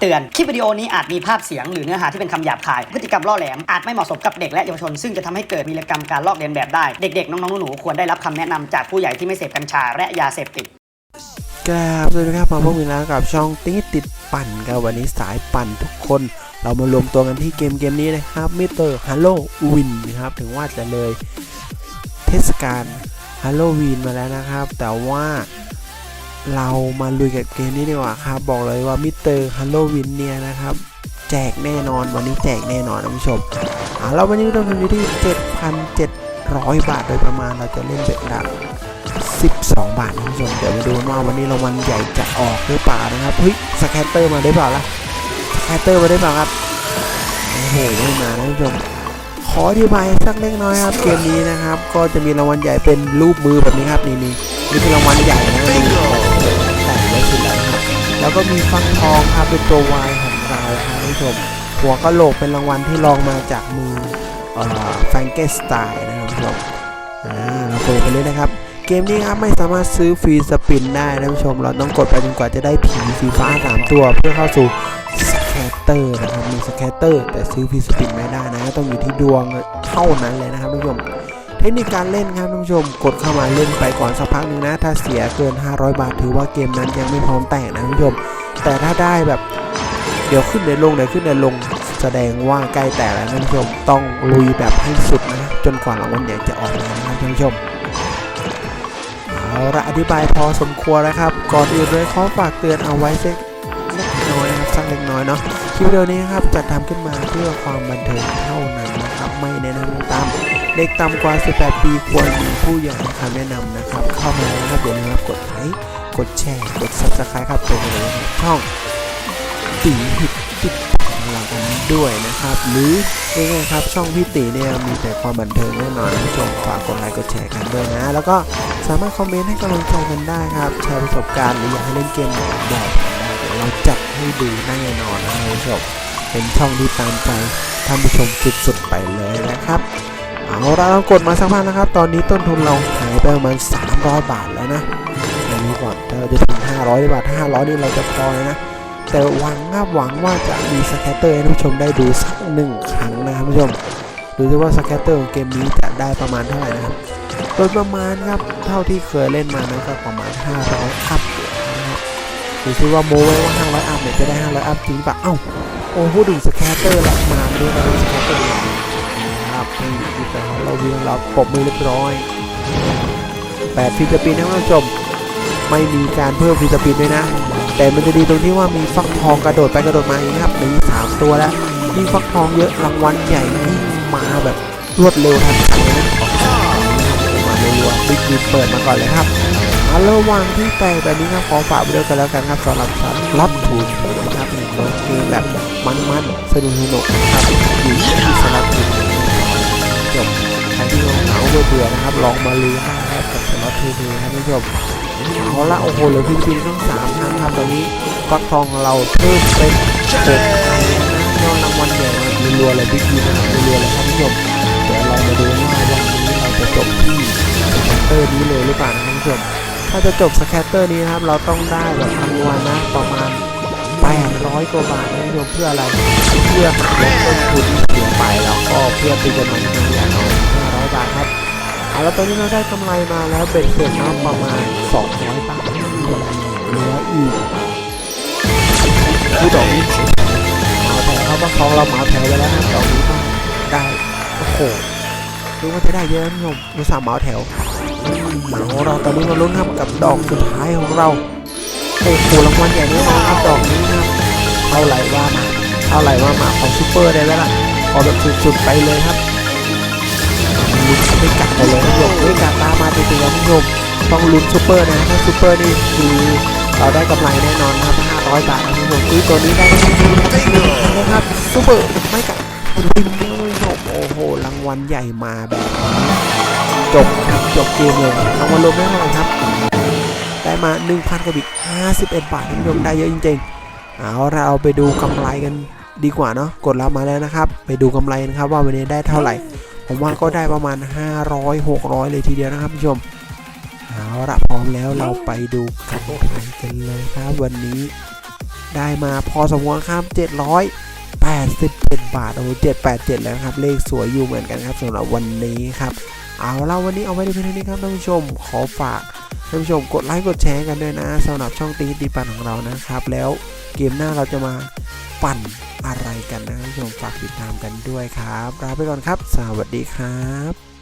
เตือน คลิปวิดีโอนี้อาจมีภาพเสียงหรือเนื้อหาที่เป็นคำหยาบคาย พฤติกรรมล่อแหลม อาจไม่เหมาะสมกับเด็กและเยาวชน ซึ่งจะทำให้เกิดวีรกรรมการลอกเลียนแบบได้ เด็กๆ น้องๆ หนูๆ ควรได้รับคำแนะนำจากผู้ใหญ่ที่ไม่เสพกัญชาและยาเสพติดกราบสวัสดีครับมาพบกันแล้วกับช่องติ๊กติดปั่นครับวันนี้สายปั่นทุกคน เรามารวมตัวกันที่เกมเกมนี้นะครับมิเตอร์ฮัลโลวินนะครับถึงว่าจะเลยเทศกาลฮัลโลวีนมาแล้วนะครับ แต่ว่า เรามาลุยกับเกมนี้ดีกว่าครับบอกเลยว่ามิเตอร์ฮัลโลวินเนี่ยนะครับแจกแน่นอนวันนี้แจกแน่นอนท่านผู้ชมอ่าเราวันนี้เราทุนอยู่ที่ 7,700 บาทโดยประมาณเราจะเล่นเป็นดับ12 บาทนะคุณผู้ชมเดี๋ยวมาดูว่าวันนี้รางวัลใหญ่จะออกหรือเปล่านะครับเฮ้ยสแคตเตอร์มาได้เปล่าล่ะสแคตเตอร์มาได้เปล่าครับโอ้โหไม่มานะคุณผู้ชมขออธิบายสักเล็กน้อยครับเกมนี้นะครับ ก็จะมีรางวัลใหญ่เป็นรูปมือแบบนี้ครับนี่นี่นี่เป็นรางวัลใหญ่นะ แล้วก็มีฟักทองครับเป็นตัววายของเราครับคุณผู้ชมหัวกะโหลกเป็นรางวัลที่รองมาจากมือแฟรงเกสไตน์นะครับผู้ชมอ่าเราเปิดกันเลยนะครับ เกมนี้ครับไม่สามารถซื้อฟรีสปินได้นะผู้ชม เราต้องกดไปจนกว่าจะได้ผีสีฟ้า 3 ตัวเพื่อเข้าสู่สแคตเตอร์นะครับมีสแคตเตอร์แต่ซื้อฟรีสปินไม่ได้นะ ต้องอยู่ที่ดวงเท่านั้นเลยนะครับท่านผู้ชม เทคนิคการเล่นครับท่านผู้ชม กดเข้ามาเล่นไปก่อนสักพักหนึ่งนะ ถ้าเสียเกิน 500 บาทถือว่าเกมนั้นยังไม่พร้อมแตกนะท่านผู้ชม แต่ถ้าได้แบบเดี๋ยวขึ้นเดี๋ยวลงเดี๋ยวขึ้นเดี๋ยวลงแสดงว่าใกล้แตกแล้วท่านผู้ชมต้องลุยแบบให้สุดนะจนกว่ารางวัลใหญ่จะออกมานะครับท่านผู้ชมเอาละอธิบายพอสมควรแล้วครับ ก่อนอื่นเลยขอฝากเตือนเอาไว้สักเล็กน้อยนะครับสักเล็กน้อยเนาะคลิปวิดีโอนี้ครับจัดทำขึ้นมาเพื่อความบันเทิงเท่านั้นนะครับไม่แนะนำตาม เด็กต่ำกว่า 18 ปีควรมีผู้ใหญ่คำแนะนำนะครับ เข้ามาแล้วนะครับอย่าลืมครับกดไลค์กดแชร์กด subscribe ครับเป็นกำลังใจให้ช่องตีหิดติดของเรากันด้วยนะครับ หรือง่ายๆครับช่องพี่ตีเนี่ยมีแต่ความบันเทิงแน่นอนผู้ชมฝากกดไลค์กดแชร์กันด้วยนะ แล้วก็สามารถคอมเมนต์ให้กำลังใจกันได้ครับแชร์ประสบการณ์หรืออยากให้เล่นเกมไหนบอกผมได้เดี๋ยวเราจัดให้ดูแน่นอนนะท่านผู้ชมเป็นช่องที่ตามใจท่านผู้ชมสุดๆไปเลยนะครับ เอาละเรากดมาสักพักนะครับ ตอนนี้ต้นทุนเราหายไปประมาณ300 บาทแล้วนะอันนี้ก่อนถ้าเราจะถึง500บาท500นี่เราจะพอยนะ แต่หวังครับหวังว่าจะมีสแคตเตอร์ให้ท่านผู้ชมได้ดูสักหนึ่งครั้งนะครับท่านผู้ชมดูซิว่าสแคตเตอร์ของเกมนี้จะได้ประมาณเท่าไหร่นะครับโดยประมาณครับเท่าที่เคยเล่นมานะก็ประมาณ 500อัพนะครับดูซิว่าโมไว้ว่า500อัพเนี่ยจะได้ 500อัพจริงปะเอ้าโอ้พูดถึงสแคตเตอร์ละมาด้วยกันสแคตเตอร์ นี่อแต่เราเวียงเราปรบมือเรียบร้อย8ฟิสปินนะท่านผู้ชมไม่มีการเพิ่มฟิสปินด้วยนะ แต่มันจะดีตรงที่ว่ามีฟักทองกระโดดไปกระโดดมาอย่างนี้ครับมีสามตัวแล้วยิ่งฟักทองเยอะรางวัลใหญ่ยิ่งมาแบบรวดเร็วทันใจนะมาเรัวๆบิ๊กบินเปิดมาก่อนเลยครับเอาระว่างที่แตกแบบนี้ครับขอฝากไปด้วยกันแล้วกันครับสำหรับสัตว์รับถูกนะครับหนึ่งเกมแบบมันๆสนุกสนุกๆนะครับอยู่ที่สลับถูก จบใครที่เหงาเบื่อๆนะครับ ลองมาลือได้ครับกับสลับถูกครับท่านผู้ชมเอาละโอ้โหเหลือพิมพ์ต้องสามครั้งครับตอนนี้ฟักทองเราเพิ่มเป็นหกครั้งนะยอดรางวัลใหญ่มารัวๆเลยบิ๊กบินะครับรัวๆเลยครับท่านผู้ชมเดี๋ยวเรามาดูว่าวันนี้เราจะจบที่สแคตเตอร์นี้เลยหรือเปล่านะท่านผู้ชมถ้าจะจบสแคตเตอร์นี้นะครับ เราต้องได้แบบรางวัลนะประมาณ800กว่าบาทนะท่านผู้ชมเพื่ออะไรเพื่อลบต้นทุนที่เสียไปแล้วก็เพื่อตีกำไรเงิ แล้วตอนนี้เราได้กำไรมาแล้วเบ็ดเสร็จนะประมาณ 200 บาทเหลืออีกผู้ดอกนี้เมาแถวครับว่าของเราเมาแถวไปแล้วนะดอกนี้ต้องได้โอ้โหดูว่าจะได้เยอะนะผมดูสามเมาแถวหนังของเราตอนนี้มาลุ้นครับกับดอกสุดท้ายของเราโอ้โหรางวัลใหญ่แน่นอนครับดอกนี้ครับเท่าไหร่ว่ามาเท่าไหร่ว่ามาของซูเปอร์ได้แล้วล่ะขอแบบสุดๆไปเลยครับ ลุ้นไม่กัดไปเลยครับผมไม่กัดตามมาติดๆครับผู้ชมต้องลุ้นซูเปอร์นะถ้าซูเปอร์นี่คือเราได้กำไรแน่นอนครับ500 บาทนะคุณผู้ชมซื้อตัวนี้ได้นะครับซูเปอร์ไม่กัดลุ้นนะคุณผู้ชมโอ้โหรางวัลใหญ่มาแบบจบครับจบเกมเลยรางวัลรวมได้เท่าไหร่ครับได้มา 1,000กับอีก51 บาทผู้ชมได้เยอะจริงๆเอาเราเอาไปดูกำไรกันดีกว่าเนาะกดรับมาแล้วนะครับ ไปดูกำไรนะครับว่าวันนี้ได้เท่าไหร่ ผมว่าก็ได้ประมาณ 500 600 เลยทีเดียวนะครับผู้ชมเอาละพร้อมแล้วเราไปดูกำไรกันเลยครับวันนี้ได้มาพอสมควรครับ 787 บาทโอ้โห787 แล้วครับ เลขสวยอยู่เหมือนกันครับสำหรับวันนี้ครับ เอาละวันนี้เอาไว้ในเพียงเท่านี้ครับท่านผู้ชมขอฝากท่านผู้ชมกดไลค์กดแชร์กันด้วยนะสำหรับช่องตีดีปันของเรานะครับ แล้วเกมหน้าเราจะมาปั่น อะไรกันนะคุณผู้ชมฝากติดตามกันด้วยครับลาไปก่อนครับ สวัสดีครับ